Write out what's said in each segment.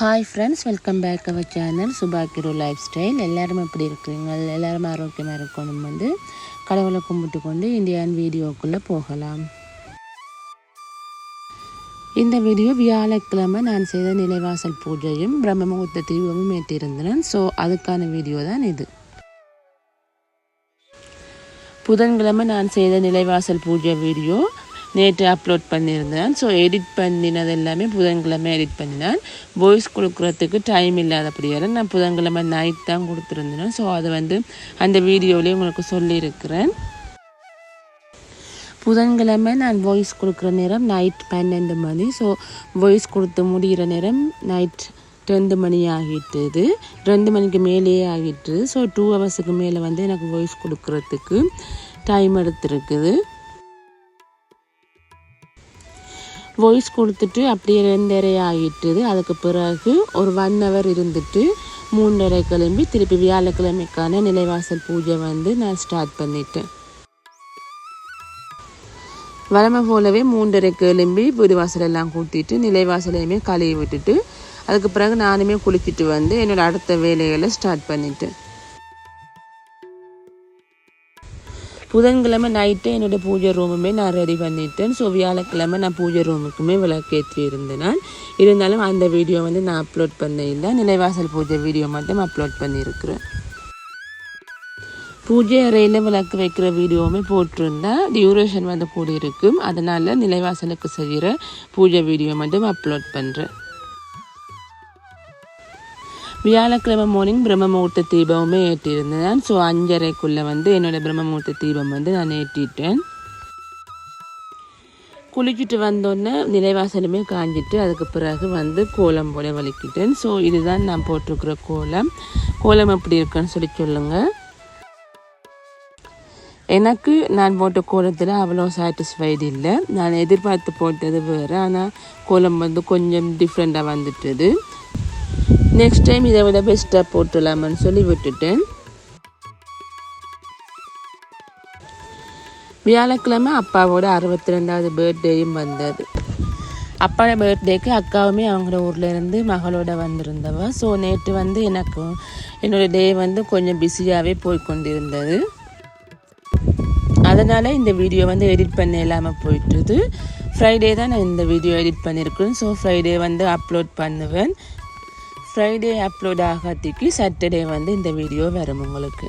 Hi friends welcome back our channel சுபாக்கிரோ life style எல்லோரும் எப்படி இருக்கிறீங்க? எல்லோரும் ஆரோக்கியமாக இருக்கணும் வந்து கடவுளை கும்பிட்டு கொண்டு இந்தியான் வீடியோக்குள்ளே போகலாம். இந்த வீடியோ வியாழக்கிழமை நான் செய்த நிலைவாசல் பூஜையும் பிரம்ம முகூர்த்த தீபமும் ஏற்றிருந்தேன். ஸோ அதுக்கான வீடியோ தான் இது. புதன்கிழமை நான் செய்த நிலைவாசல் பூஜை வீடியோ நேற்று அப்லோட் பண்ணியிருந்தேன். ஸோ எடிட் பண்ணினது எல்லாமே புதன்கிழமை எடிட் பண்ணினேன். வாய்ஸ் கொடுக்குறதுக்கு டைம் இல்லாதபடியால் நான் புதன்கிழமை நைட் தான் கொடுத்துருந்தேன். ஸோ அதை வந்து அந்த வீடியோவிலே உங்களுக்கு சொல்லியிருக்கிறேன். புதன்கிழமை நான் வாய்ஸ் கொடுக்குற நேரம் நைட் பன்னெண்டு மணி. ஸோ வாய்ஸ் கொடுத்து முடிகிற நேரம் நைட் ரெண்டு மணி ஆகிட்டுது. ரெண்டு மணிக்கு மேலேயே ஆகிட்டு ஸோ டூ ஹவர்ஸுக்கு மேலே வந்து எனக்கு வாய்ஸ் கொடுக்குறதுக்கு டைம் எடுத்துருக்குது. வாய்ஸ் கொடுத்துட்டு அப்படியே ரெண்டரை ஆகிட்டுது அதுக்கு பிறகு ஒரு ஒன் ஹவர் இருந்துட்டு மூன்றரை கிளம்பி திருப்பி வியாழக்கிழமைக்கான நிலைவாசல் பூஜை வந்து நான் ஸ்டார்ட் பண்ணிட்டேன். வழமை போலவே மூன்றரை கிளம்பி வீடு வாசல் எல்லாம் கூட்டிட்டு நிலைவாசலையுமே கழுவி விட்டுட்டு அதுக்கு பிறகு நானுமே குளிச்சுட்டு வந்து என்னோட அடுத்த வேலைகளை ஸ்டார்ட் பண்ணிட்டேன். புதன்கிழமை நைட்டு என்னோடய பூஜை ரூமுமே நான் ரெடி பண்ணிட்டேன். ஸோ வியாழக்கிழமை நான் பூஜை ரூமுக்குமே விளக்கேற்றி இருந்தேன் நான் இருந்தாலும் அந்த வீடியோ வந்து நான் அப்லோட் பண்ண இல்லை நிலைவாசல் பூஜை வீடியோ மட்டும் அப்லோட் பண்ணியிருக்கிறேன். பூஜை அறையில் விளக்கு வைக்கிற வீடியோவுமே போட்டிருந்தா டியூரேஷன் வந்து கூடியிருக்கும். அதனால் நிலைவாசலுக்கு செய்கிற பூஜை வீடியோ மட்டும் அப்லோட் பண்ணுறேன் வியாழக்கிழமை மார்னிங் பிரம்மமூர்த்த தீபமுமே ஏற்றியிருந்தேன் ஸோ அஞ்சரைக்குள்ளே வந்து என்னோடய பிரம்மமூர்த்த தீபம் வந்து நான் ஏற்றிட்டேன். குளிச்சுட்டு வந்தோடனே நிலைவாசலுமே காஞ்சிட்டு அதுக்கு பிறகு வந்து கோலம் போல வலிக்கிட்டேன். ஸோ இதுதான் நான் போட்டிருக்கிற கோலம். கோலம் எப்படி இருக்குன்னு சொல்லி சொல்லுங்கள் எனக்கு நான் போட்ட கோலத்தில் அவ்வளோ சாட்டிஸ்ஃபைடு இல்லை. நான் எதிர்பார்த்து போட்டது வேறு. ஆனால் கோலம் வந்து கொஞ்சம் டிஃப்ரெண்ட்டாக வந்துட்டது. நெக்ஸ்ட் டைம் இதை விட பெஸ்ட்டாக போட்டுடலாமான்னு சொல்லி விட்டுட்டேன். வியாழக்கிழமை அப்பாவோட அறுபத்தி ரெண்டாவது பர்த்டேயும் வந்தது. அப்பாவோட பர்த்டேக்கு அக்காவுமே அவங்களோட ஊரில் இருந்து மகளோட வந்திருந்தவ. ஸோ நேற்று வந்து எனக்கு என்னோடய டே வந்து கொஞ்சம் பிஸியாகவே போய் கொண்டிருந்தது அதனால் இந்த வீடியோ வந்து எடிட் பண்ண இல்லாமல் போயிட்டுது. ஃப்ரைடே தான் நான் இந்த வீடியோ எடிட் பண்ணியிருக்கேன். ஸோ ஃப்ரைடே வந்து அப்லோட் பண்ணுவேன். ஃப்ரைடே அப்லோட் ஆகாததுக்கு சாட்டர்டே வந்து இந்த வீடியோ வரும் உங்களுக்கு.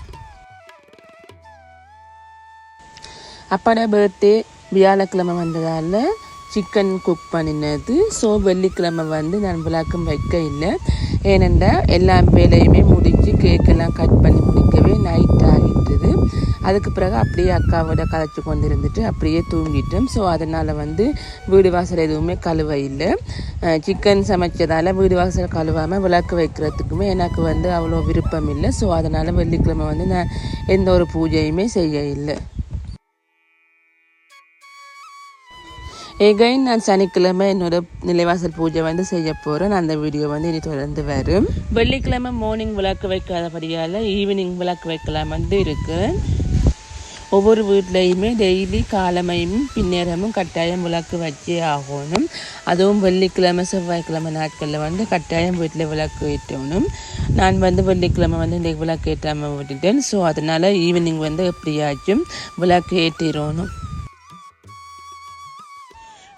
அப்பாட பர்த்டே வியாழக்கிழமை வந்ததால் சிக்கன் குக் பண்ணினது. ஸோ வெள்ளிக்கிழமை வந்து நான் விளக்கம் வைக்க இல்லை. ஏனென்றால் எல்லா வேலையுமே முடிஞ்சு கேக்கெல்லாம் கட் பண்ணி முடிக்கவே நைட் ஆகிட்டுது. அதுக்கு பிறகு அப்படியே அக்காவோட கதைச்சி கொண்டு இருந்துட்டு அப்படியே தூங்கிட்டோம். ஸோ அதனால் வந்து வீடு வாசல் எதுவுமே கழுவ இல்லை. சிக்கன் சமைச்சதால் வீடு வாசல் கழுவாமல் விளக்கு வைக்கிறதுக்குமே எனக்கு வந்து அவ்வளோ விருப்பம் இல்லை. ஸோ அதனால் வெள்ளிக்கிழமை வந்து நான் எந்த ஒரு பூஜையுமே செய்ய இல்லை. எகைன் நான் சனிக்கிழமை என்னோட நிலைவாசல் பூஜை வந்து செய்ய போகிறேன் அந்த வீடியோ வந்து இனி தொடர்ந்து வரும். வெள்ளிக்கிழமை மார்னிங் விளக்கு வைக்காதபடியால் ஈவினிங் விளக்கு வைக்கலாம் வந்து இருக்குது ஒவ்வொரு வீட்லேயுமே டெய்லி காலமையும் பின்னேரமும் கட்டாயம் விளக்கு வச்சே ஆகணும். அதுவும் வெள்ளிக்கிழமை செவ்வாய்க்கிழமை நாட்களில் வந்து கட்டாயம் வீட்டில் விளக்கு ஏற்றணும். நான் வந்து வெள்ளிக்கிழமை வந்து இன்றைக்கு விளக்கு ஏற்றாமல் விட்டுட்டேன். ஸோ அதனால் ஈவினிங் வந்து எப்படியாச்சும் விளக்கு ஏற்றிடணும்.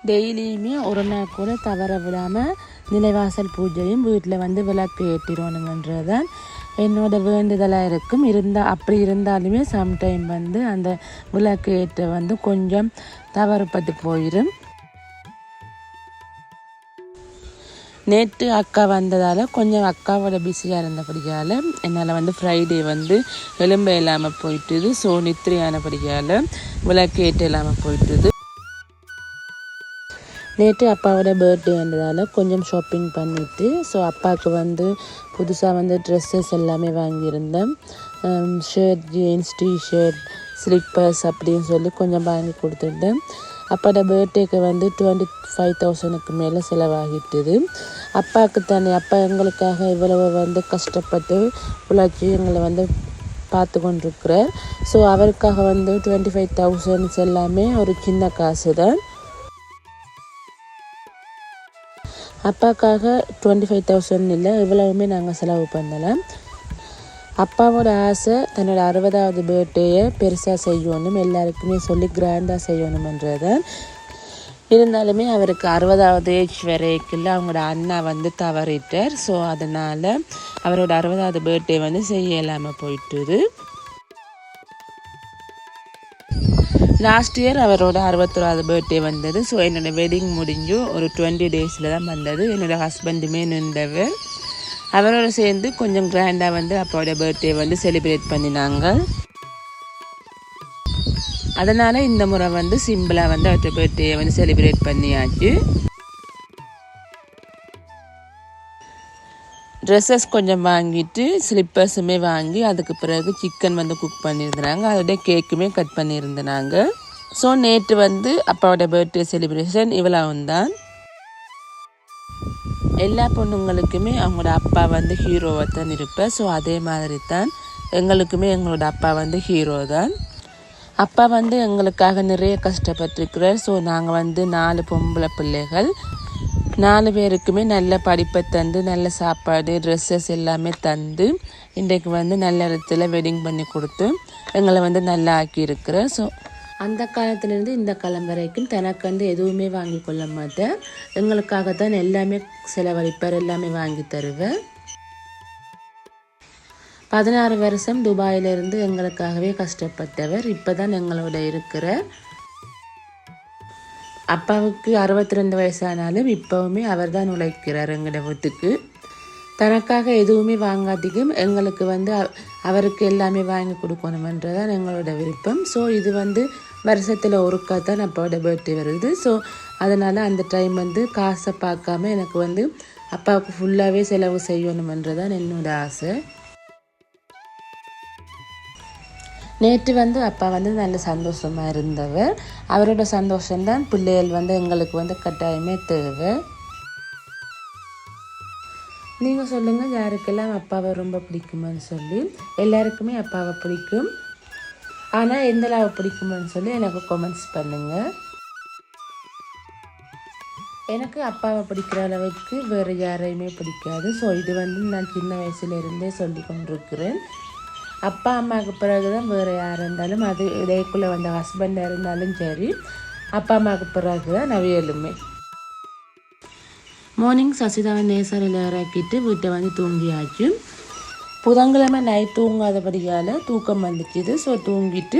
டெய்லியுமே ஒரு நாள் கூட தவற விடாமல் நிலைவாசல் பூஜையும் வீட்டில் வந்து விளக்கு ஏற்றிடணுங்கன்றதான் என்னோட வேண்டுதலாக இருக்கும். இருந்தால் அப்படி இருந்தாலுமே சம்டைம் வந்து அந்த விளக்கு ஏற்ற வந்து கொஞ்சம் தவறுப்பட்டு போயிடும் நேற்று அக்கா வந்ததால் கொஞ்சம் அக்காவோட பிஸியாக இருந்தபடியால் என்னால் வந்து ஃப்ரைடே வந்து எலும்பு இல்லாமல் போயிட்டுது. ஸோ நித்திரையானபடியால் விளக்கு ஏற்ற இல்லாமல் போயிட்டுது. நேற்று அப்பாவோட பர்த்டே வந்ததால் கொஞ்சம் ஷாப்பிங் பண்ணிவிட்டு ஸோ அப்பாவுக்கு வந்து புதுசாக வந்து ட்ரெஸ்ஸஸ் எல்லாமே வாங்கியிருந்தேன். ஷர்ட் ஜீன்ஸ் டிஷர்ட் ஸ்லிப்பர்ஸ் அப்படின்னு சொல்லி கொஞ்சம் வாங்கி கொடுத்துட்டேன். அப்பாவோட பர்த்டேக்கு வந்து டுவெண்ட்டி ஃபைவ் தௌசண்ட்க்கு மேலே செலவாகிட்டுது. அப்பாவுக்கு தானே அப்பா எங்களுக்காக இவ்வளவு வந்து கஷ்டப்பட்டு உழைச்சி எங்களை வந்து பார்த்து கொண்டிருக்கிறார். ஸோ அவருக்காக வந்து டுவெண்ட்டி ஃபைவ் தௌசண்ட்ஸ் எல்லாமே ஒரு சின்ன காசு தான் அப்பாக்காக டுவெண்ட்டி ஃபைவ் தௌசண்ட் இல்லை இவ்வளவுமே நாங்கள் செலவு பண்ணலை. அப்பாவோட ஆசை தன்னோட அறுபதாவது பர்த்டேயை பெருசாக செய்யணும் எல்லாருக்குமே சொல்லி கிராண்டாக செய்யணுமன்றதை. இருந்தாலுமே அவருக்கு அறுபதாவது ஏஜ் வரைக்குள்ள அவங்களோட அண்ணா வந்து தவறிட்டார். ஸோ அதனால் அவரோட அறுபதாவது பர்த்டே வந்து செய்ய இல்லாமல் போயிட்டுது. லாஸ்ட் இயர் அவரோட அறுபத்தொராவது பர்த்டே வந்தது. ஸோ என்னோடய வெட்டிங் முடிஞ்சு ஒரு டுவெண்ட்டி டேஸில் தான் வந்தது. என்னோடய ஹஸ்பண்டுமே நின்றவர். அவரோட சேர்ந்து கொஞ்சம் கிராண்டாக வந்து அப்பாவோட பர்த்டே வந்து செலிப்ரேட் பண்ணினாங்க. அதனால் இந்த முறை வந்து சிம்பிளாக வந்து அவர்கிட்ட பர்த்டே வந்து செலிப்ரேட் பண்ணியாச்சு. ட்ரெஸ்ஸஸ் கொஞ்சம் வாங்கிட்டு ஸ்லிப்பர்ஸுமே வாங்கி அதுக்கு பிறகு சிக்கன் வந்து குக் பண்ணியிருந்தாங்க அதோடைய கேக்குமே கட் பண்ணியிருந்தாங்க ஸோ நேற்று வந்து அப்பாவோட பர்த்டே செலிப்ரேஷன் இவ்வளவு தான். எல்லா பொண்ணுங்களுக்குமே அவங்களோட அப்பா வந்து ஹீரோவை தான் இருப்பேன் ஸோ அதே மாதிரி தான் எங்களுக்குமே எங்களோட அப்பா வந்து ஹீரோ தான். அப்பா வந்து எங்களுக்காக நிறைய கஷ்டப்பட்டிருக்கிறார். ஸோ நாங்கள் வந்து நாலு பொம்பளை பிள்ளைகள். நாலு பேருக்குமே நல்ல படிப்பை தந்து நல்ல சாப்பாடு ட்ரெஸ்ஸஸ் எல்லாமே தந்து இன்றைக்கு வந்து நல்ல இடத்துல வெட்டிங் பண்ணி கொடுத்து எங்களை வந்து நல்லா ஆக்கியிருக்கிறார் ஸோ அந்த காலத்துலேருந்து இந்த காலம் வரைக்கும் தனக்கு வந்து எதுவுமே வாங்கி கொள்ள மாட்டேன். எங்களுக்காக தான் எல்லாமே செலவழிப்பார் எல்லாமே வாங்கி தருவேன். பதினாறு வருஷம் துபாயிலிருந்து எங்களுக்காகவே கஷ்டப்பட்டவர் இப்போ தான் எங்களோட இருக்கிற அப்பாவுக்கு அறுபத்தி ரெண்டு வயசானாலும் இப்போவுமே அவர் தான் உழைக்கிறார் எங்களோட வீட்டுக்கு. தனக்காக எதுவுமே வாங்காட்டிக்கும் எங்களுக்கு வந்து அவருக்கு எல்லாமே வாங்கி கொடுக்கணுமன்றதான் எங்களோட விருப்பம். ஸோ இது வந்து வருஷத்தில் ஒருக்கா தான் அப்பாவோட பர்த்டே வருது. ஸோ அதனால் அந்த டைம் வந்து காசை பார்க்காம எனக்கு வந்து அப்பாவுக்கு ஃபுல்லாகவே செலவு செய்யணுமன்றதான் என்னோட ஆசை. நேற்று வந்து அப்பா வந்து நல்ல சந்தோஷமாக இருந்தவர். அவரோட சந்தோஷம்தான் பிள்ளைகள் வந்து எங்களுக்கு வந்து கட்டாயமே தேவை. நீங்கள் சொல்லுங்கள் யாருக்கெல்லாம் அப்பாவை ரொம்ப பிடிக்குமான்னு சொல்லி. எல்லாருக்குமே அப்பாவை பிடிக்கும். ஆனால் எந்த அளவு பிடிக்குமான்னு சொல்லி எனக்கு கமெண்ட்ஸ் பண்ணுங்கள் எனக்கு அப்பாவை பிடிக்கிற அளவுக்கு வேறு யாரையுமே பிடிக்காது. ஸோ இது வந்து நான் சின்ன வயசுலேருந்தே சொல்லி கொண்டிருக்கிறேன். அப்பா அம்மாவுக்கு பிறகு தான் வேறு யார் இருந்தாலும் அது இடைக்குள்ளே வந்த ஹஸ்பண்டாக இருந்தாலும் சரி அப்பா அம்மாவுக்கு பிறகு தான் நவியலுமே மார்னிங் சசிதாவை நேசரில் இறக்கிட்டு வீட்டை வந்து தூங்கியாச்சு. புதன்கிழமை நைட் தூங்காதபடியால் தூக்கம் வந்துச்சுது ஸோ தூங்கிட்டு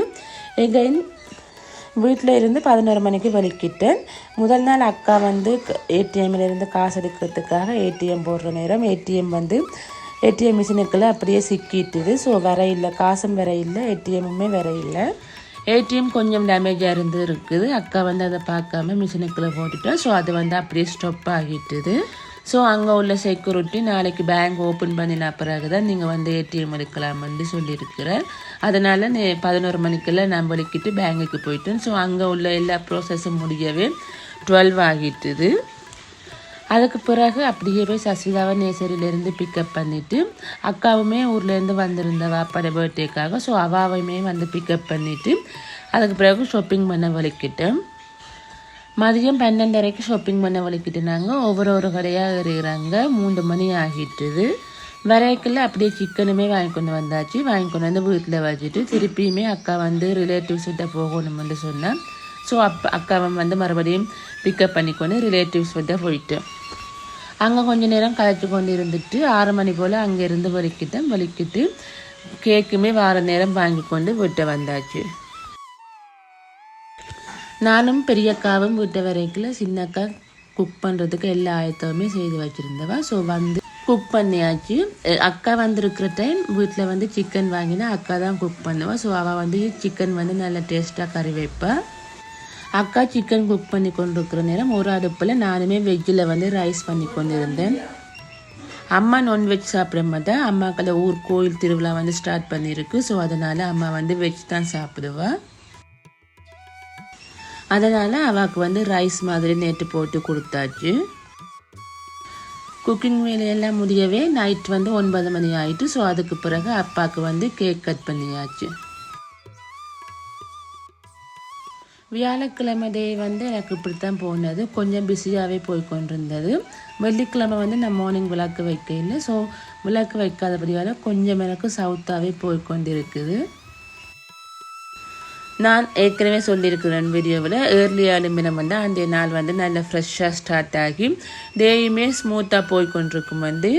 எகைன் வீட்டில் இருந்து பதினோரு மணிக்கு வலிக்கிட்டேன் முதல் நாள் அக்கா வந்து ஏடிஎம்மில் காசு எடுக்கிறதுக்காக ஏடிஎம் போடுற நேரம். ஏடிஎம் வந்து ஏடிஎம் மிஷினுக்குள்ளே அப்படியே சிக்கிட்டுது. ஸோ வர இல்லை காசும் வர இல்லை ஏடிஎம்முமே வர இல்லை ஏடிஎம் கொஞ்சம் டேமேஜாக இருந்து இருக்குது. அக்கா வந்து அதை பார்க்காம மிஷினுக்குள்ளே போட்டுட்டோம் ஸோ அது வந்து அப்படியே ஸ்டாப் ஆகிட்டுது. ஸோ அங்கே உள்ள செக்யூரிட்டி நாளைக்கு பேங்க் ஓப்பன் பண்ணின பிறகு தான் நீங்கள் வந்து ஏடிஎம் எடுக்கலாம்னு சொல்லியிருக்கிறேன் அதனால் நே பதினோரு மணிக்கெல்லாம் நான் வலிக்கிட்டு பேங்குக்கு போயிட்டேன். ஸோ அங்கே உள்ள எல்லா ப்ராசஸும் முடியவே டுவெல் ஆகிட்டுது. அதுக்கு பிறகு அப்படியே போய் சசிதாவை நேசரியிலேருந்து பிக்கப் பண்ணிவிட்டு அக்காவுமே ஊர்லேருந்து வந்திருந்தவா வாப்பாட பர்த்டேக்காக ஸோ அவாவையுமே வந்து பிக்கப் பண்ணிவிட்டு அதுக்கு பிறகு ஷாப்பிங் பண்ண வலிக்கிட்டேன் மதியம் பன்னெண்டரைக்கு ஷாப்பிங் பண்ண வலிக்கிட்டு நாங்கள் ஒவ்வொரு ஒரு கடையாக இருக்கிறாங்க மூன்று மணி ஆகிட்டுது. வரைக்கில் அப்படியே சிக்கனுமே வாங்கி கொண்டு வந்தாச்சு. வாங்கி கொண்டு வந்து வீட்டில் வச்சுட்டு திருப்பியுமே அக்கா வந்து ரிலேட்டிவ்ஸ்கிட்ட போகணும்னு சொன்னேன் ஸோ அப்போ அக்காவை வந்து மறுபடியும் பிக்கப் பண்ணிக்கொண்டு ரிலேட்டிவ்ஸ் கிட்ட போயிட்டேன் அங்கே கொஞ்ச நேரம் கலைச்சி கொண்டு இருந்துட்டு ஆறு மணி போல் அங்கேருந்து வலிக்கிட்டேன் வலிக்கிட்டு கேக்குமே வார நேரம் வாங்கி கொண்டு வீட்டை வந்தாச்சு. நானும் பெரியக்காவும் வீட்டை வரைக்கும் சின்னக்கா குக் பண்ணுறதுக்கு எல்லா ஆயத்தமுமே செய்து வச்சுருந்தவா. ஸோ வந்து குக் பண்ணியாச்சு. அக்கா வந்திருக்கிற டைம் வீட்டில் வந்து சிக்கன் வாங்கினா அக்கா தான் குக் பண்ணுவா. ஸோ அவள் வந்து சிக்கன் வந்து நல்லா டேஸ்ட்டாக கறி வைப்பாள் அக்கா சிக்கன் குக் பண்ணி கொண்டிருக்கிற நேரம் ஒரு அடுப்பில் நானுமே வெஜ்ஜில் வந்து ரைஸ் பண்ணி கொண்டு இருந்தேன் அம்மா நான்வெஜ் சாப்பிட மாட்டேன் அம்மாக்களை ஊர் கோயில் திருவிழா வந்து ஸ்டார்ட் பண்ணியிருக்கு. ஸோ அதனால் அம்மா வந்து வெஜ் தான் சாப்பிடுவா. அதனால் அவாவுக்கு வந்து ரைஸ் மாதிரி நேற்று போட்டு கொடுத்தாச்சு. குக்கிங் வேலையெல்லாம் முடியவே நைட் வந்து ஒன்பது மணி ஆயிட்டு ஸோ அதுக்கு பிறகு அப்பாவுக்கு வந்து கேக் கட் பண்ணியாச்சு. வியாழக்கிழமை டே வந்து எனக்கு இப்படித்தான் போனது. கொஞ்சம் பிஸியாகவே போய் கொண்டிருந்தது. வெள்ளிக்கிழமை வந்து நான் மார்னிங் விளக்கு வைக்கல ஸோ விளக்கு வைக்காதபடியால் கொஞ்சம் எனக்கு சவுத்தாகவே போய் கொண்டிருக்குது. நான் ஏற்கனவே சொல்லியிருக்கிறேன் வீடியோவில். ஏர்லி அலுமினம் வந்து அந்த நாள் வந்து நல்ல ஃப்ரெஷ்ஷாக ஸ்டார்ட் ஆகி டேயுமே ஸ்மூத்தாக போய் கொண்டிருக்கும் வந்து.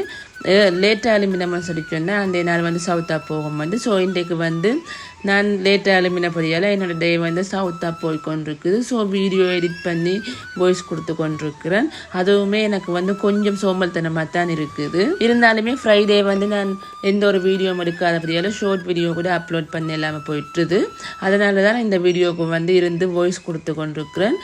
லேட்டாக அலுமினம்னு சொல்லி சொன்னால் அந்த நாள் வந்து சவுத்தாக போகும் வந்து. ஸோ இன்றைக்கு வந்து நான் லேட்டாக அலுமினப்படியால் என்னோடய டே வந்து சவுத்தாக போய் கொண்டிருக்குது. ஸோ வீடியோ எடிட் பண்ணி வாய்ஸ் கொடுத்து கொண்டிருக்கிறேன். அதுவுமே எனக்கு வந்து கொஞ்சம் சோம்பல்தனமாக தான் இருக்குது. இருந்தாலுமே ஃப்ரைடே வந்து நான் எந்த ஒரு வீடியோ எடுக்காதபடியால் ஷார்ட் வீடியோ கூட அப்லோட் பண்ண இல்லாமல் போயிட்டுருது. அதனால தான் இந்த வீடியோவுக்கு வந்து இருந்து வாய்ஸ் கொடுத்து கொண்டிருக்கிறேன்.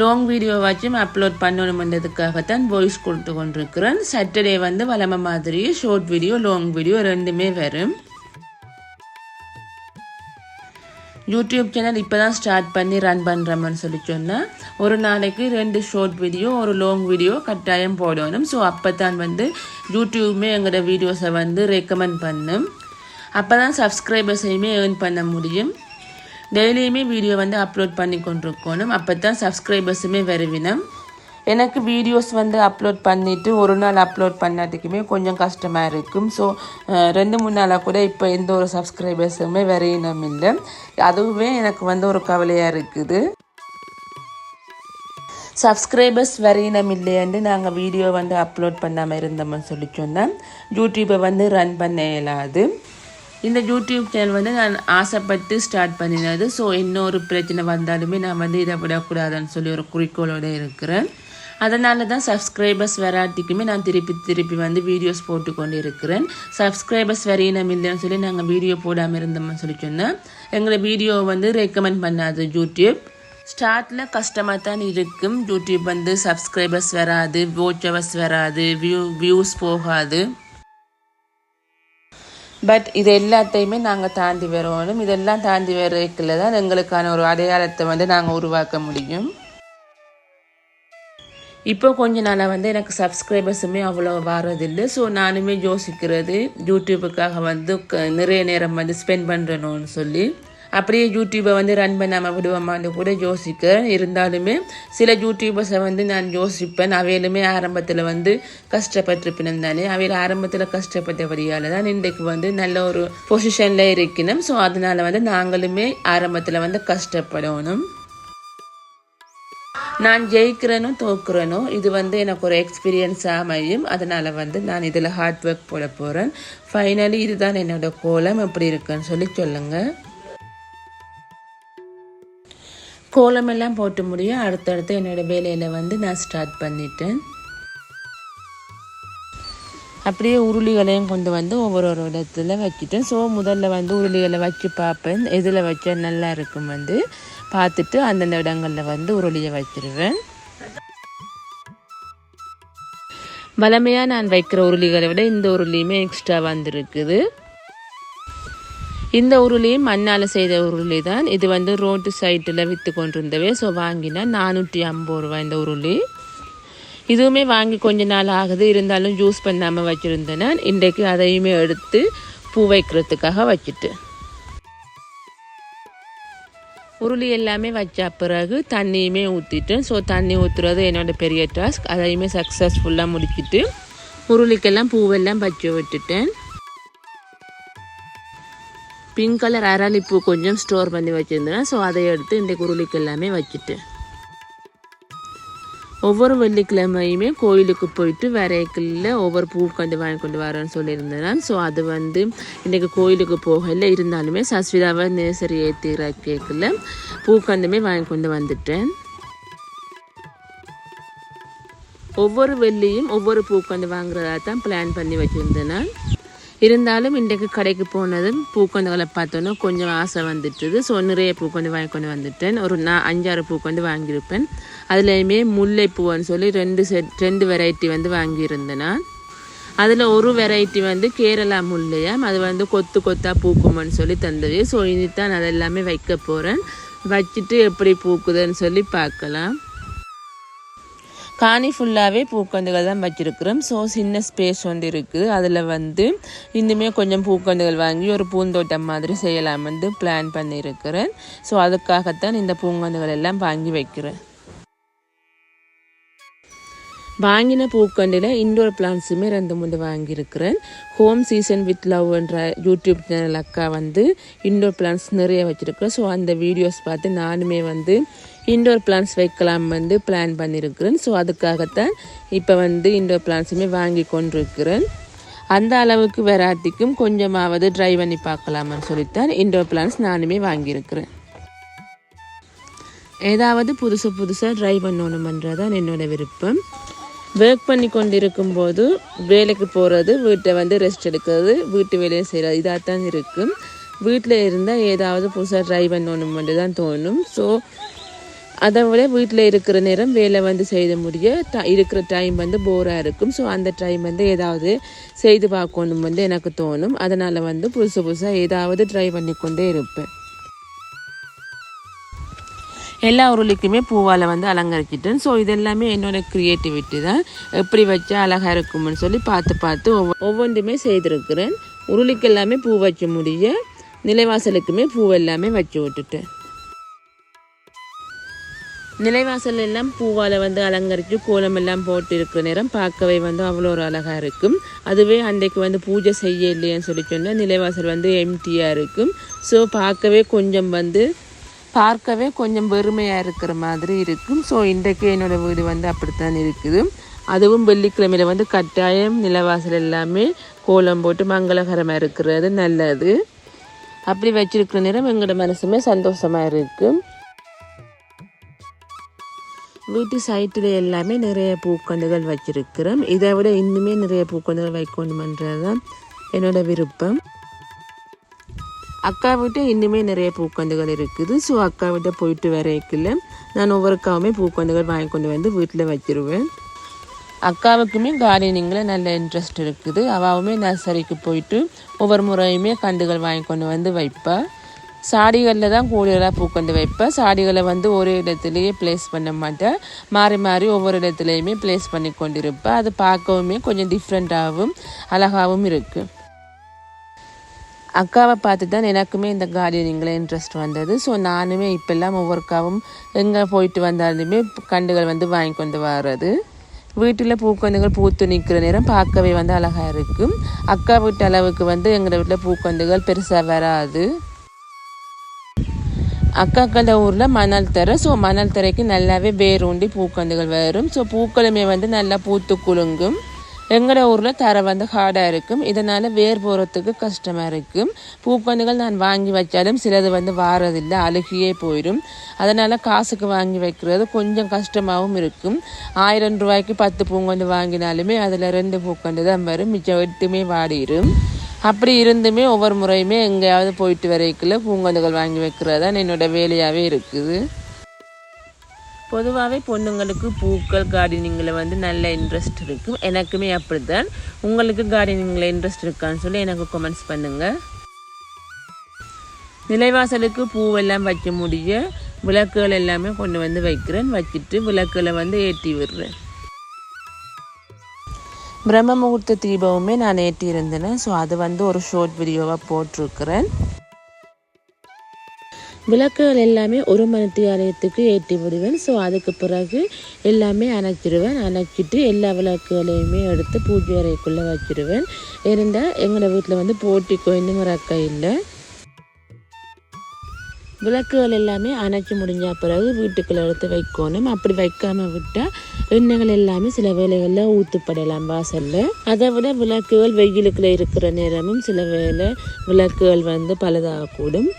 லாங் வீடியோவாச்சும் அப்லோட் பண்ணணுன்றதுக்காகத்தான் வாய்ஸ் கொடுத்து கொண்டிருக்கிறேன். சாட்டர்டே வந்து வளம மாதிரி ஷார்ட் வீடியோ லாங் வீடியோ ரெண்டுமே வரும். யூடியூப் சேனல் இப்போ தான் ஸ்டார்ட் பண்ணி ரன் பண்ணுறோம்னு சொல்லி சொன்னால் ஒரு நாளைக்கு ரெண்டு ஷார்ட் வீடியோ ஒரு லாங் வீடியோ கட்டாயம் போடணும். ஸோ அப்போ தான் வந்து யூடியூப்மே எங்களோட வீடியோஸை வந்து ரெக்கமெண்ட் பண்ணும். அப்போ தான் சப்ஸ்கிரைபர்ஸையுமே ஏர்ன் பண்ண முடியும். டெய்லியுமே வீடியோ வந்து அப்லோட் பண்ணி கொண்டிருக்கணும். அப்போ தான் சப்ஸ்கிரைபர்ஸுமே வருவினம். எனக்கு வீடியோஸ் வந்து அப்லோட் பண்ணிவிட்டு ஒரு நாள் அப்லோட் பண்ணதுக்குமே கொஞ்சம் கஷ்டமாக இருக்கும். ஸோ ரெண்டு மூணு நாளாக கூட இப்போ எந்த ஒரு சப்ஸ்கிரைபர்ஸுமே வரையினம் இல்லை. அதுவுமே எனக்கு வந்து ஒரு கவலையாக இருக்குது. சப்ஸ்கிரைபர்ஸ் வரையினம் இல்லையாண்டு நாங்கள் வீடியோ வந்து அப்லோட் பண்ணாமல் இருந்தோம்னு சொல்லி சொன்னால் யூடியூப்பை வந்து ரன் பண்ண இயலாது. இந்த யூடியூப் சேனல் வந்து நான் ஆசைப்பட்டு ஸ்டார்ட் பண்ணினது. ஸோ இன்னொரு பிரச்சனை வந்தாலுமே நான் வந்து இதை விடக்கூடாதுன்னு சொல்லி ஒரு குறிக்கோளோடு இருக்கிறேன். அதனால தான் சப்ஸ்கிரைபர்ஸ் வராட்டிக்குமே நான் திருப்பி திருப்பி வந்து வீடியோஸ் போட்டு கொண்டு இருக்கிறேன் சப்ஸ்கிரைபர்ஸ் வரையினம் இல்லைன்னு சொல்லி நாங்கள் வீடியோ போடாமல் இருந்தோம்னு சொல்லி சொன்னால் எங்களை வீடியோ வந்து ரெக்கமெண்ட் பண்ணாது யூடியூப் ஸ்டார்ட்டில் கஷ்டமாக தான் இருக்கும். யூடியூப் வந்து சப்ஸ்கிரைபர்ஸ் வராது வாட்ச் வராது வியூ வியூஸ் போகாது. பட் இது எல்லாத்தையுமே நாங்கள் தாண்டி வரணும் இதெல்லாம் தாண்டி வர்றதுக்குள்ள தான் எங்களுக்கான ஒரு அடையாளத்தை வந்து நாங்கள் உருவாக்க முடியும். இப்போ கொஞ்ச நாளாக வந்து எனக்கு சப்ஸ்கிரைபர்ஸுமே அவ்வளோ வரதில்லை ஸோ நானுமே யோசிக்கிறது யூடியூபுக்காக வந்து நிறைய நேரம் வந்து ஸ்பெண்ட் பண்ணுறணும்னு சொல்லி. அப்படியே யூடியூப்பை வந்து ரன் பண்ணாமல் விடுவோமான்னு கூட யோசிக்க. இருந்தாலுமே சில யூடியூபர்ஸை வந்து நான் யோசிப்பேன். அவையிலுமே ஆரம்பத்தில் வந்து கஷ்டப்பட்டிருப்பினும் தானே. அவையில் ஆரம்பத்தில் கஷ்டப்பட்டபடியால் தான் இன்றைக்கு வந்து நல்ல ஒரு பொசிஷனில் இருக்கணும் ஸோ அதனால் வந்து நாங்களுமே ஆரம்பத்தில் வந்து கஷ்டப்படணும். நான் ஜெயிக்கிறேனோ தோக்குறேனோ இது வந்து எனக்கு ஒரு எக்ஸ்பீரியன்ஸாக அமையும். அதனால் வந்து நான் இதில் ஹார்ட் ஒர்க் போட போகிறேன் ஃபைனலி இதுதான் என்னோடய கோலம். எப்படி இருக்குன்னு சொல்லி சொல்லுங்கள் கோலமெல்லாம் போட்டு முடியும் அடுத்தடுத்து என்னோடய வேலையில் வந்து நான் ஸ்டார்ட் பண்ணிட்டேன். அப்படியே உருளிகளையும் கொண்டு வந்து ஒவ்வொரு ஒரு இடத்துல வச்சுட்டேன் ஸோ முதல்ல வந்து உருளிகளை வச்சு பார்ப்பேன். எதில் வச்சா நல்லா இருக்கும் வந்து பார்த்துட்டு அந்தந்த இடங்களில் வந்து உருளியை வச்சிருவேன். வளமையாக நான் வைக்கிற உருளிகளை விட இந்த உருளியுமே எக்ஸ்ட்ரா வந்துருக்குது. இந்த உருளியும் மண்ணால் செய்த உருளி தான் இது வந்து ரோட்டு சைட்டில் விற்று கொண்டிருந்தவே ஸோ வாங்கினா நானூற்றி ஐம்பது ரூபா இந்த உருளி. இதுவுமே வாங்கி கொஞ்ச நாள் ஆகுது. இருந்தாலும் யூஸ் பண்ணாமல் வச்சுருந்தேன் நான். இன்றைக்கு அதையுமே எடுத்து பூ வைக்கிறதுக்காக வச்சுட்டு. உருளி எல்லாமே வச்ச பிறகு தண்ணியுமே ஊற்றிட்டேன் ஸோ தண்ணி ஊற்றுறது என்னோடய பெரிய டாஸ்க் அதையுமே சக்ஸஸ்ஃபுல்லாக முடிச்சுட்டு உருளிக்கெல்லாம் பூவெல்லாம் வச்சு விட்டுட்டேன். பிங்க் கலர் அரளிப்பூ கொஞ்சம் ஸ்டோர் பண்ணி வச்சுருந்தேன் ஸோ அதை எடுத்து இந்த குருளிக்கு எல்லாமே வச்சுட்டேன் ஒவ்வொரு வெள்ளிக்கிழமையுமே கோயிலுக்கு போயிட்டு வரைக்கில் ஒவ்வொரு பூ கொண்டு வாங்கி கொண்டு வரேன்னு சொல்லியிருந்தேன் ஸோ அது வந்து இன்றைக்கு கோயிலுக்கு போகல இருந்தாலுமே சஸ்விதாவை நேசரி ஏற்றிற கேக்கில் பூக்கண்டுமே வாங்கி கொண்டு வந்துட்டேன் ஒவ்வொரு வெள்ளியும் ஒவ்வொரு பூக்கண்டு வாங்குறதா தான் பிளான் பண்ணி வச்சுருந்தேன் இருந்தாலும் இன்றைக்கு கடைக்கு போனதும் பூக்கொண்டுகளை பார்த்தோன்னா கொஞ்சம் ஆசை வந்துட்டுது. ஸோ நிறைய பூக்கொண்டு வாங்கி கொண்டு வந்துட்டேன். ஒரு நான் அஞ்சாறு பூக்கொண்டு வாங்கியிருப்பேன். அதுலேயுமே முல்லைப்பூன்னு சொல்லி ரெண்டு செட் ரெண்டு வெரைட்டி வந்து வாங்கியிருந்தேன் நான். அதில் ஒரு வெரைட்டி வந்து கேரளா முல்லையம் அது வந்து கொத்து கொத்தாக பூக்குமான்னு சொல்லி தந்தது. ஸோ இனித்தான் அதெல்லாமே வைக்க போகிறேன் வச்சுட்டு எப்படி பூக்குதுன்னு சொல்லி பார்க்கலாம். காணி ஃபுல்லாகவே பூக்கந்துகள் தான் வச்சிருக்கிறோம். ஸோ சின்ன ஸ்பேஸ் வந்து இருக்குது. அதில் வந்து இன்னுமே கொஞ்சம் பூக்கந்துகள் வாங்கி ஒரு பூந்தோட்டம் மாதிரி செய்யலாம் வந்து பிளான் பண்ணியிருக்கிறேன். ஸோ அதுக்காகத்தான் இந்த பூங்கந்துகள் எல்லாம் வாங்கி வைக்கிறேன். வாங்கின பூக்கண்டில் இன்டோர் பிளான்ஸுமே ரெண்டு மூணு வாங்கியிருக்கிறேன். ஹோம் சீசன் வித் லவ்ன்ற யூடியூப் சேனல் அக்கா வந்து இண்டோர் பிளான்ஸ் நிறைய வச்சுருக்கிறேன் ஸோ அந்த வீடியோஸ் பார்த்து நானுமே வந்து இண்டோர் பிளான்ஸ் வைக்கலாம் வந்து பிளான் பண்ணியிருக்கிறேன் ஸோ அதுக்காகத்தான் இப்போ வந்து இண்டோர் பிளான்ஸுமே வாங்கி கொண்டிருக்கிறேன். அந்த அளவுக்கு வெராட்டிக்கும் கொஞ்சமாவது ட்ரை பண்ணி பார்க்கலாம்னு சொல்லித்தான் இண்டோர் பிளான்ஸ் நானுமே வாங்கியிருக்கிறேன். ஏதாவது புதுசு புதுசாக ட்ரை பண்ணணுமன்றதான் என்னோட விருப்பம். ஒர்க் பண்ணி கொண்டிருக்கும் போது வேலைக்கு போகிறது வீட்டை வந்து ரெஸ்ட் எடுக்கிறது வீட்டு வேலையை செய்கிறது இதாக தான் இருக்கும். வீட்டில் இருந்தால் ஏதாவது புதுசாக ட்ரை பண்ணணுமென்று தான் தோணும். ஸோ அதை விட வீட்டில் இருக்கிற நேரம் வேலை வந்து செய்து முடிய ட இருக்கிற டைம் வந்து போராக இருக்கும். ஸோ அந்த டைம் வந்து ஏதாவது செய்து பார்க்கணும் வந்து எனக்கு தோணும். அதனால் வந்து புதுசு புதுசாக ஏதாவது ட்ரை பண்ணி கொண்டே இருப்பேன். எல்லா உருளிக்குமே பூவால் வந்து அலங்கரிச்சிட்டேன் ஸோ இதெல்லாமே என்னோடய க்ரியேட்டிவிட்டி தான். எப்படி வச்சா அழகாக இருக்கும்னு சொல்லி பார்த்து பார்த்து ஒவ்வொ ஒவ்வொன்றுமே செய்திருக்கிறேன். உருளிக்கு எல்லாமே பூ வைக்க முடிய நிலைவாசலுக்குமே பூ எல்லாமே வச்சு விட்டுட்டேன். நிலைவாசல் எல்லாம் பூவால் வந்து அலங்கரித்து கோலம் எல்லாம் போட்டு இருக்கிற நேரம் பார்க்கவே வந்து அவ்வளோ ஒரு அழகாக இருக்கும். அதுவே அன்றைக்கு வந்து பூஜை செய்ய இல்லையான்னு சொல்லி சொன்னால் நிலைவாசல் வந்து எம்டியாக இருக்கும். ஸோ பார்க்கவே கொஞ்சம் வந்து பார்க்கவே கொஞ்சம் வெறுமையாக இருக்கிற மாதிரி இருக்கும். ஸோ இன்றைக்கு என்னோடய வீடு வந்து அப்படித்தான் இருக்குது. அதுவும் வெள்ளிக்கிழமையில் வந்து கட்டாயம் நிலவாசல் எல்லாமே கோலம் போட்டு மங்களகரமாக இருக்கிறது நல்லது. அப்படி வச்சிருக்கிற நேரம் எங்களோட மனசுமே சந்தோஷமாக இருக்கும். வீட்டு சைட்டில் எல்லாமே நிறைய பூக்கண்டுகள் வச்சிருக்கிறோம். இதை விட இன்னுமே நிறைய பூக்கண்டுகள் வைக்கணுமன்றது தான் என்னோட விருப்பம். அக்கா விட்டு இன்னுமே நிறைய பூக்கண்டுகள் இருக்குது. ஸோ அக்கா விட்ட போயிட்டு வரைக்கில் நான் ஒவ்வொருக்காவுமே பூக்கண்டுகள் வாங்கி கொண்டு வந்து வீட்டில் வச்சிருவேன். அக்காவுக்குமே கார்டனிங்கில் நல்ல இன்ட்ரெஸ்ட் இருக்குது. அவாவுமே நர்சரிக்கு போயிட்டு ஒவ்வொரு முறையுமே கண்டுகள் வாங்கி கொண்டு வந்து வைப்பேன் சாடிகளில் தான் கூடுதலாக பூக்கொண்டு வைப்பேன். சாடிகளை வந்து ஒரு இடத்துலையே ப்ளேஸ் பண்ண மாட்டேன். மாறி மாறி ஒவ்வொரு இடத்துலையுமே ப்ளேஸ் பண்ணி கொண்டிருப்பேன். அது பார்க்கவுமே கொஞ்சம் டிஃப்ரெண்ட்டாகவும் அழகாகவும் இருக்குது அக்காவை பார்த்து தான் எனக்குமே இந்த கார்டனிங்கில் இன்ட்ரெஸ்ட் வந்தது. ஸோ நானுமே இப்போல்லாம் ஒவ்வொருக்காவும் எங்கே போயிட்டு வந்தாலுமே கண்டுகள் வந்து வாங்கி கொண்டு வர்றது. வீட்டில் பூக்கண்டுகள் பூத்து நிற்கிற நேரம் பார்க்கவே வந்து அழகாக இருக்கும். அக்கா வீட்டு அளவுக்கு வந்து எங்கள் வீட்டில் பூக்கண்டுகள் பெருசாக வராது. அக்காக்கள ஊரில் மணல் தரை. ஸோ மணல் தரைக்கு நல்லாவே வேரூண்டி பூக்கந்துகள் வரும். ஸோ பூக்களுமே வந்து நல்லா பூத்து குலுங்கும். எங்களோட ஊரில் தரை வந்து ஹார்டாக இருக்கும். இதனால் வேர் போகிறதுக்கு கஷ்டமாக இருக்கும். பூக்கண்டுகள் நான் வாங்கி வச்சாலும் சிலது வந்து வாரதில்லை அழுகியே போயிடும் அதனால் காசுக்கு வாங்கி வைக்கிறது கொஞ்சம் கஷ்டமாகவும் இருக்கும். ஆயிரம் ரூபாய்க்கு பத்து பூங்கொண்டு வாங்கினாலுமே அதில் ரெண்டு பூக்கண்டு தான் வரும். மிச்சம் எட்டுமே வாடிடும் அப்படி இருந்துமே ஒவ்வொரு முறையுமே எங்கேயாவது போயிட்டு வரைக்குள்ள பூங்கொந்துகள் வாங்கி வைக்கிறது தான் என்னோடய வேலையாகவே இருக்குது. பொதுவாகவே பொண்ணுங்களுக்கு பூக்கள் கார்டனிங்கில் வந்து நல்ல இன்ட்ரெஸ்ட் இருக்கும். எனக்குமே அப்படித்தான். உங்களுக்கு கார்டனிங்கில் இன்ட்ரெஸ்ட் இருக்கான்னு சொல்லி எனக்கு கமெண்ட்ஸ் பண்ணுங்கள் நிலைவாசலுக்கு பூவெல்லாம் வைக்க முடிய விளக்குகள் எல்லாமே கொண்டு வந்து வைக்கிறேன். வச்சுட்டு விளக்குகளை வந்து ஏற்றி விடுறேன். பிரம்ம முகூர்த்த தீபமுமே நான் ஏற்றி இருந்தேன் ஸோ அது வந்து ஒரு ஷார்ட் வீடியோவாக போட்டிருக்கிறேன். விளக்குகள் எல்லாமே ஒரு மணி ஆலயத்துக்கு ஏற்றி விடுவேன். ஸோ அதுக்கு பிறகு எல்லாமே அணைச்சிடுவேன் அணைச்சிட்டு எல்லா விளக்குகளையுமே எடுத்து பூஜை அறைக்குள்ளே வச்சிடுவேன் இருந்தால் எங்களோட வீட்டில் வந்து போட்டி இன்னும் அக்கா இல்லை. விளக்குகள் எல்லாமே அணைச்சி முடிஞ்ச பிறகு வீட்டுக்குள்ளே எடுத்து வைக்கணும். அப்படி வைக்காமல் விட்டால் எண்ணெய்கள் எல்லாமே சில வேலைகளில் ஊற்றுப்படலாம் வாசலில். அதை விட விளக்குகள் வெயிலுக்குள்ள இருக்கிற நேரமும் சில வேலை விளக்குகள் வந்து பழுதாகக்கூடும்.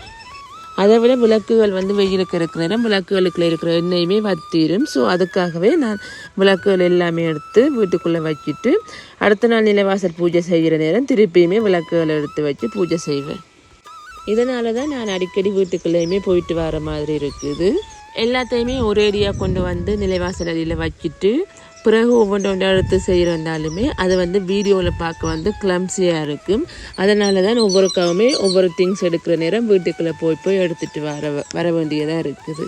அதை விட விளக்குகள் வந்து வெயிலுக்கு இருக்கிற நேரம் விளக்குகளுக்குள்ள இருக்கிற எண்ணெயுமே வத்திரும். ஸோ அதுக்காகவே நான் விளக்குகள் எல்லாமே எடுத்து வீட்டுக்குள்ளே வச்சுட்டு அடுத்த நாள் நிலவாசல் பூஜை செய்கிற நேரம் திருப்பியுமே விளக்குகளை எடுத்து வச்சு பூஜை செய்வேன். இதனால தான் நான் அடிக்கடி வீட்டுக்குள்ளேயுமே போயிட்டு வர மாதிரி இருக்குது. எல்லாத்தையுமே ஒரேடியாக கொண்டு வந்து நிலைவாசல் அடியில் வச்சுட்டு பிறகு ஒவ்வொன்று எடுத்து செய்கிறந்தாலுமே அதை வந்து வீடியோவில் பார்க்க வந்து கிளம்ஸியாக இருக்கும். அதனால தான் ஒவ்வொருக்காவுமே ஒவ்வொரு திங்ஸ் எடுக்கிற நேரம் வீட்டுக்குள்ளே போய் போய் எடுத்துகிட்டு வர வர வேண்டியதாக இருக்குது.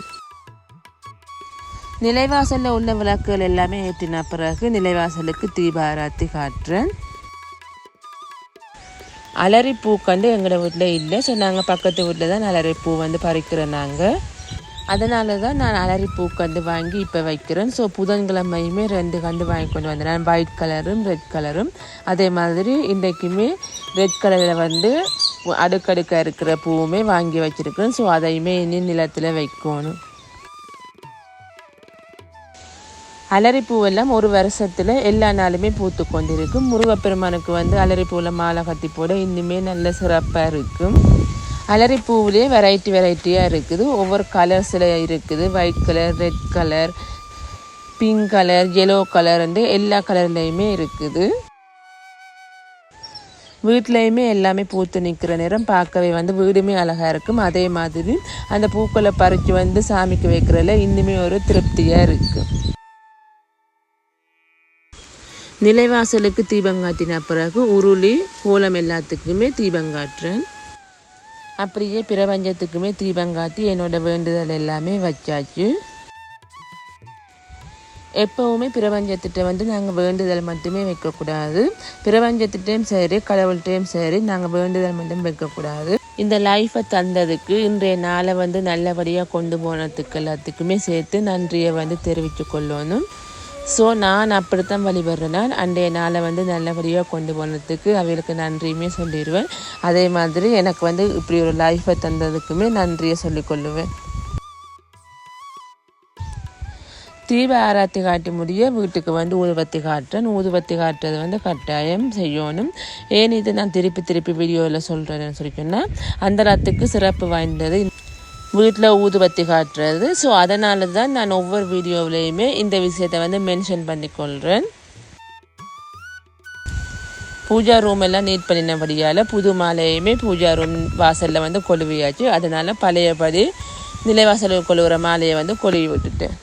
நிலைவாசலில் உள்ள விளக்குகள் எல்லாமே ஏற்றின பிறகு நிலைவாசலுக்கு தீபாராத்தி காட்டுறேன். அலரி பூ கண்டு எங்களோட வீட்டில் இல்லை. ஸோ நாங்கள் பக்கத்து வீட்டில் தான் அலரி பூ வந்து பறிக்கிறோம் நாங்கள் அதனால தான் நான் அலரி பூ கண்டு வாங்கி இப்போ வைக்கிறேன். ஸோ புதன்கிழமையுமே ரெண்டு கண்டு வாங்கி கொண்டு வந்தேன். ஒயிட் கலரும் ரெட் கலரும் அதே மாதிரி இன்றைக்குமே ரெட் கலரில் வந்து அடுக்கடுக்க இருக்கிற பூவுமே வாங்கி வச்சுருக்கிறேன். ஸோ அதையுமே இனி நிலத்தில் வைக்கணும். அலரிப்பூவெல்லாம் ஒரு வருஷத்தில் எல்லா நாளுமே பூத்து கொண்டிருக்கும் முருகப்பெருமானுக்கு வந்து அலரிப்பூவில் மாலை கட்டி போட இன்னுமே நல்ல சிறப்பாக இருக்கும். அலரி வெரைட்டி வெரைட்டியாக இருக்குது. ஒவ்வொரு கலர்ஸில் இருக்குது. White colour red colour pink colour yellow colour வந்து எல்லா கலர்லேயுமே இருக்குது. வீட்லேயுமே எல்லாமே பூத்து நிற்கிற நேரம் பார்க்கவே வந்து வீடுமே அழகாக இருக்கும். அதே மாதிரி அந்த பூக்களை பறித்து வந்து சாமிக்கு வைக்கிறதுல இன்னுமே ஒரு திருப்தியாக இருக்குது நிலைவாசலுக்கு தீபங்காட்டின பிறகு உருளி கோலம் எல்லாத்துக்குமே தீபங்காட்டுறேன் அப்படியே பிரபஞ்சத்துக்குமே தீபங்காட்டி என்னோட வேண்டுதல் எல்லாமே வச்சாச்சு. எப்போவுமே பிரபஞ்சத்திட்ட வந்து நாங்கள் வேண்டுதல் மட்டுமே வைக்கக்கூடாது. பிரபஞ்சத்திட்டையும் சரி கடவுள்கிட்டையும் சரி நாங்கள் வேண்டுதல் மட்டும் வைக்கக்கூடாது. இந்த லைஃப்பை தந்ததுக்கு இன்றைய நாளை வந்து நல்லபடியாக கொண்டு போனதுக்கு எல்லாத்துக்குமே சேர்த்து நன்றியை வந்து தெரிவித்து கொள்ளணும் ஸோ நான் அப்படித்தான் வழிபடுறேன். அன்றைய நாளை வந்து நல்லபடியாக கொண்டு போனதுக்கு அவளுக்கு நன்றியுமே சொல்லிடுவேன். அதே மாதிரி எனக்கு வந்து இப்படி ஒரு லைஃப்பை தந்ததுக்குமே நன்றியை சொல்லிக்கொள்ளுவேன் தீப ஆராத்தி காட்டி முடிய வீட்டுக்கு வந்து ஊதுபத்தி காட்டுறேன். ஊதுபத்தி காட்டுறது வந்து கட்டாயம் செய்யணும். ஏன் இது நான் திருப்பி திருப்பி வீடியோவில் சொல்கிறேன்னு சொல்லி சொன்னால் அந்த ராத்துக்கு சிறப்பு வாய்ந்தது வீட்டில் ஊதுபத்தி காட்டுறது. ஸோ அதனால தான் நான் ஒவ்வொரு வீடியோவிலையுமே இந்த விஷயத்தை வந்து மென்ஷன் பண்ணிக்கொள்கிறேன் பூஜா ரூம் எல்லாம் நீட் பண்ணினபடியால் புது மாலையுமே பூஜா ரூம் வாசலில் வந்து கொழுவியாச்சு. அதனால் பழையபடி நிலைவாசல் கொழுவுற மாலையை வந்து கொழுவி விட்டுட்டேன்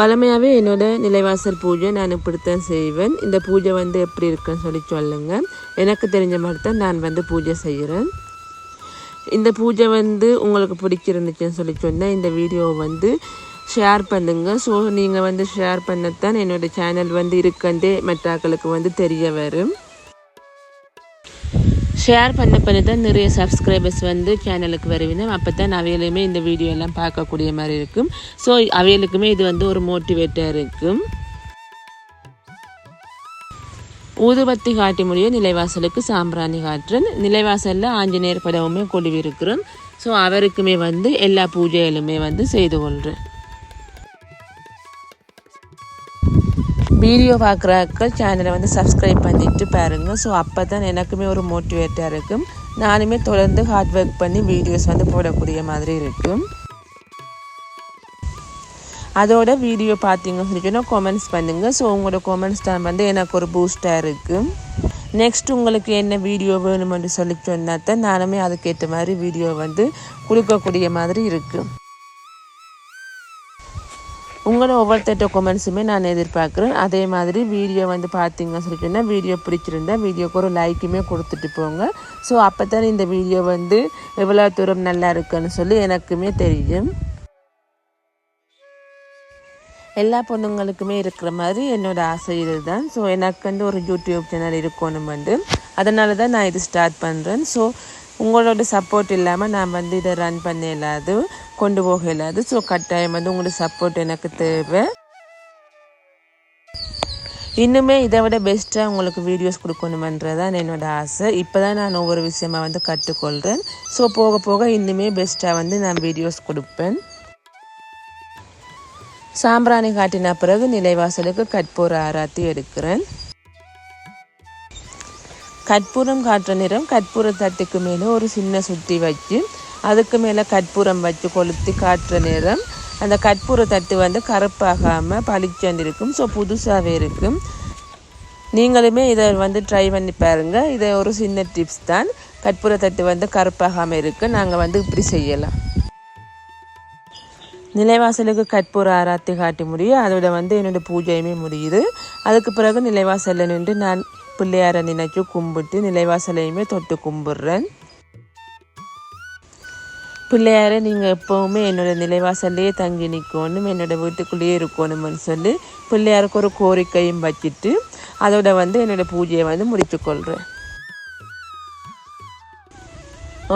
வளமையாகவே என்னோட நிலைவாசல் பூஜை நான் இப்படித்தான் செய்வேன். இந்த பூஜை வந்து எப்படி இருக்குன்னு சொல்லி சொல்லுங்கள் எனக்கு தெரிஞ்ச மாதிரி தான் நான் வந்து பூஜை செய்கிறேன் இந்த பூஜை வந்து உங்களுக்கு பிடிச்சிருந்துச்சுன்னு சொல்லி சொன்னால் இந்த வீடியோவை வந்து ஷேர் பண்ணுங்கள் ஸோ நீங்கள் வந்து ஷேர் பண்ணத்தான் என்னோடய சேனல் வந்து இருக்கண்டே மற்றாக்களுக்கு வந்து தெரிய வரும். ஷேர் பண்ண பண்ணி தான் நிறைய சப்ஸ்கிரைபர்ஸ் வந்து சேனலுக்கு வருவினோம். அப்போ தான் அவையிலுமே இந்த வீடியோ எல்லாம் பார்க்கக்கூடிய மாதிரி இருக்கும். ஸோ அவைகளுக்குமே இது வந்து ஒரு மோட்டிவேட்டாக இருக்கும். ஊதுபத்தி காட்டி முடிய நிலைவாசலுக்கு சாம்பிராணி காட்டுறேன் நிலைவாசலில் ஆஞ்சநேயர் படமுமே கொழுவிருக்கிறோம் ஸோ அவருக்குமே வந்து எல்லா பூஜைகளுமே வந்து செய்து கொள்கிறேன் வீடியோ பார்க்குறாக்கள் சேனலை வந்து சப்ஸ்கிரைப் பண்ணிட்டு பாருங்கள் ஸோ அப்போ தான் எனக்குமே ஒரு மோட்டிவேட்டாக இருக்கும். நானுமே தொடர்ந்து ஹார்ட் ஒர்க் பண்ணி வீடியோஸ் வந்து போடக்கூடிய மாதிரி இருக்கும். அதோட வீடியோ பார்த்தீங்கன்னு சொல்லிட்டுனா கமெண்ட்ஸ் பண்ணுங்கள் ஸோ உங்களோட கமெண்ட்ஸ் தான் வந்து எனக்கு ஒரு பூஸ்டாக இருக்குது நெக்ஸ்ட் உங்களுக்கு என்ன வீடியோ வேணுமென்று சொல்லி சொன்னால் தான் நானுமே அதுக்கேற்ற மாதிரி வீடியோ வந்து கொடுக்கக்கூடிய மாதிரி இருக்குது உங்களோட ஒவ்வொருத்தட்ட கொமெண்ட்ஸுமே நான் எதிர்பார்க்குறேன். அதே மாதிரி வீடியோ வந்து பார்த்தீங்கன்னு சொல்லி சொன்னால் வீடியோ பிடிச்சிருந்தா வீடியோக்கு ஒரு லைக்குமே கொடுத்துட்டு போங்க. ஸோ அப்போ தான் இந்த வீடியோ வந்து எவ்வளோ தூரம் நல்லா இருக்குன்னு சொல்லி எனக்குமே தெரியும். எல்லா பொண்ணுங்களுக்குமே இருக்கிற மாதிரி என்னோடய ஆசை இதுதான். ஸோ எனக்கு வந்து ஒரு யூடியூப் சேனல் இருக்கணும் வந்து. அதனால தான் நான் இது ஸ்டார்ட் பண்ணுறேன் ஸோ உங்களோட சப்போர்ட் இல்லாமல் நான் வந்து இதை ரன் பண்ண இல்லாது கொண்டு போக இல்லாது ஸோ கட்டாயம் வந்து உங்களோட சப்போர்ட் எனக்கு தேவை. இன்னுமே இதை விட பெஸ்ட்டாக உங்களுக்கு வீடியோஸ் கொடுக்கணுமன்றதான் என்னோடய ஆசை. இப்போ தான் நான் ஒவ்வொரு விஷயமாக வந்து கற்றுக்கொள்கிறேன் ஸோ போக போக இன்னுமே பெஸ்ட்டாக வந்து நான் வீடியோஸ் கொடுப்பேன். சாம்பிராணி காட்டின பிறகு நிலைவாசலுக்கு கற்பூர ஆராத்தி எடுக்கிறேன். கற்பூரம் காட்டுற நிறம் கற்பூர தட்டுக்கு மேலே ஒரு சின்ன சுற்றி வச்சு அதுக்கு மேலே கற்பூரம் வச்சு கொளுத்தி காட்டுற நேரம் அந்த கற்பூர தட்டு வந்து கருப்பாகாமல் பளிச்சண்டு இருக்கும் ஸோ புதுசாகவே இருக்கும். நீங்களுமே இதை வந்து ட்ரை பண்ணி பாருங்கள் இதை ஒரு சின்ன டிப்ஸ் தான். கற்பூர தட்டு வந்து கருப்பாகாமல் இருக்குது நாங்கள் வந்து இப்படி செய்யலாம். நிலைவாசலுக்கு கற்பூர ஆராத்தி காட்டி முடியும். அதோட வந்து என்னோடய பூஜையுமே முடியுது. அதுக்கு பிறகு நிலைவாசலில் நின்று நான் பிள்ளையாரை நினைச்சு கும்பிட்டு நிலைவாசலையுமே தொட்டு கும்பிட்றேன். பிள்ளையாரை நீங்கள் எப்போவுமே என்னோட நிலைவாசல்லையே தங்கி நிற்கணும் என்னோடய வீட்டுக்குள்ளேயே இருக்கணும்னு சொல்லி பிள்ளையாருக்கு ஒரு கோரிக்கையும் வச்சுட்டு அதோட வந்து என்னோட பூஜையை வந்து முடித்துக்கொள்கிறேன்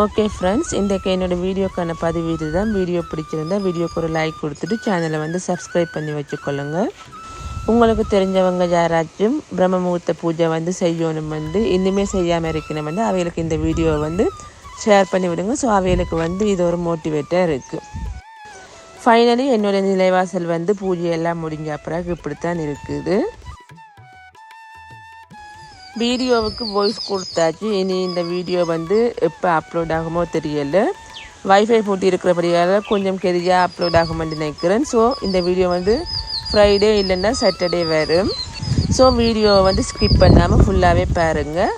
ஓகே ஃப்ரெண்ட்ஸ் இன்றைக்கு என்னோடய வீடியோக்கான பதிவு இதுதான். வீடியோ பிடிச்சிருந்தா வீடியோக்கு ஒரு லைக் கொடுத்துட்டு சேனலை வந்து சப்ஸ்கிரைப் பண்ணி வச்சுக்கொள்ளுங்க. உங்களுக்கு தெரிஞ்சவங்க யாராச்சும் பிரம்ம முகூர்த்த பூஜை வந்து செய்யணும் வந்து இன்னுமே செய்யாமல் இருக்கணும் வந்து அவைகளுக்கு இந்த வீடியோவை வந்து ஷேர் பண்ணி விடுங்க. ஸோ அவைகளுக்கு வந்து இது ஒரு மோட்டிவேட்டாக இருக்குது ஃபைனலி என்னோட நிலைவாசல் வந்து பூஜை எல்லாம் முடிஞ்ச இப்படி இப்படித்தான் இருக்குது. வீடியோவுக்கு வாய்ஸ் கொடுத்தாச்சு. இனி இந்த வீடியோ வந்து எப்போ அப்லோட் ஆகுமோ தெரியல. வைஃபை போட்டி இருக்கிறபடியால் கொஞ்சம் கெதியாக அப்லோட் ஆகும்னு நினைக்கிறேன். ஸோ இந்த வீடியோ வந்து ஃப்ரைடே இல்லைன்னா சாட்டர்டே வரும் ஸோ வீடியோவை வந்து ஸ்கிப் பண்ணாமல் ஃபுல்லாகவே பாருங்கள்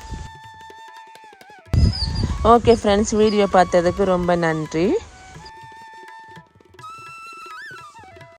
ஓகே ஃப்ரெண்ட்ஸ் வீடியோ பார்த்ததுக்கு ரொம்ப நன்றி.